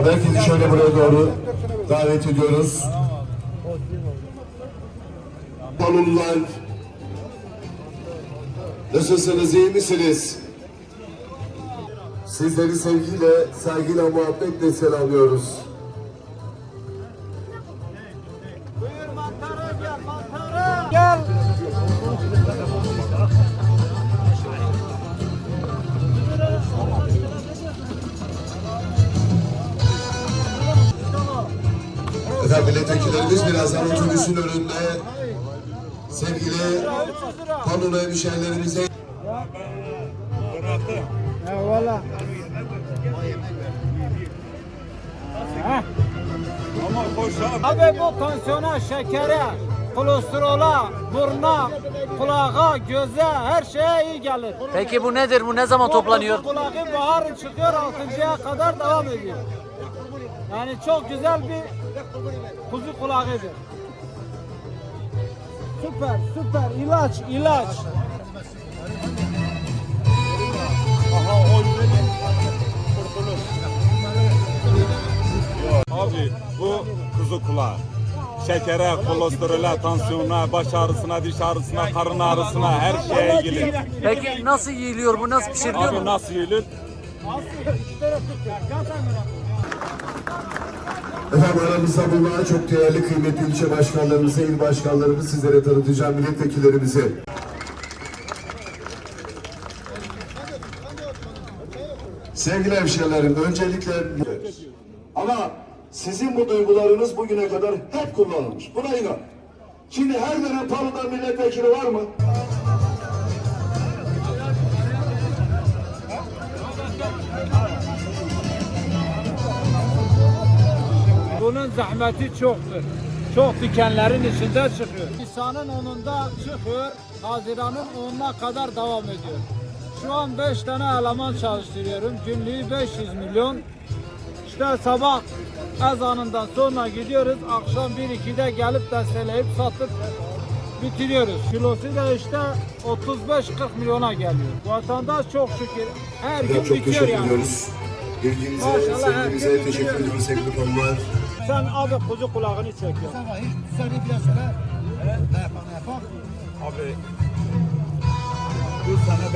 Efendim herkesi şöyle buraya doğru davet ediyoruz. Balonlar. Nasılsınız, iyi misiniz? Sizleri sevgiyle, saygıyla, muhabbetle selamlıyoruz. Efendim milletvekillerimiz birazdan otobüsün önünde sevgili Panon'a hemşehrilerimize Eyvallah. Abi bu tansiyona, şekere, kolesterola, burna, kulağa, göze her şeye iyi gelir. Peki bu nedir? Bu ne zaman toplanıyor? Kulağı bahar çıkıyor altıncıya kadar devam ediyor. Yani çok güzel bir kuzu kulağıdır. Süper, süper. ilaç, ilaç. Abi bu kuzu kulağı. Şekere, kolesterole, tansiyona, baş ağrısına, diş ağrısına, karın ağrısına her şeye gelir. Peki nasıl yiyiliyor bu? Nasıl pişiriliyor Abi mu? nasıl yiyilir? Efendim aramızda bulunan çok değerli kıymetli ilçe başkanlarımızı, il başkanlarımızı sizlere tanıtacağım milletvekillerimizi. Sevgili hemşehrilerim, öncelikle ama sizin bu duygularınız bugüne kadar hep kullanılmış. Buna inan. Şimdi her dönem Palu'da milletvekili var mı? Bunun zahmeti çoktur. Çok dikenlerin içinde çıkıyor. Nisan'ın 10'unda çıkıyor, Haziran'ın 10'una kadar devam ediyor. Şu an 5 tane eleman çalıştırıyorum. Günlüğü 500 milyon. İşte sabah ezanından sonra gidiyoruz. Akşam 1-2'de gelip desteleyip satıp bitiriyoruz. Kilosu da işte 35-40 milyona geliyor. Vatandaş çok şükür her gün Çok bitiyor teşekkür yani. ediyoruz. Bilginize, Maşallah, sevginize teşekkür ediyoruz sevgili konular. Sen abi kuzu kulağını çekiyorsun. Abi bu sene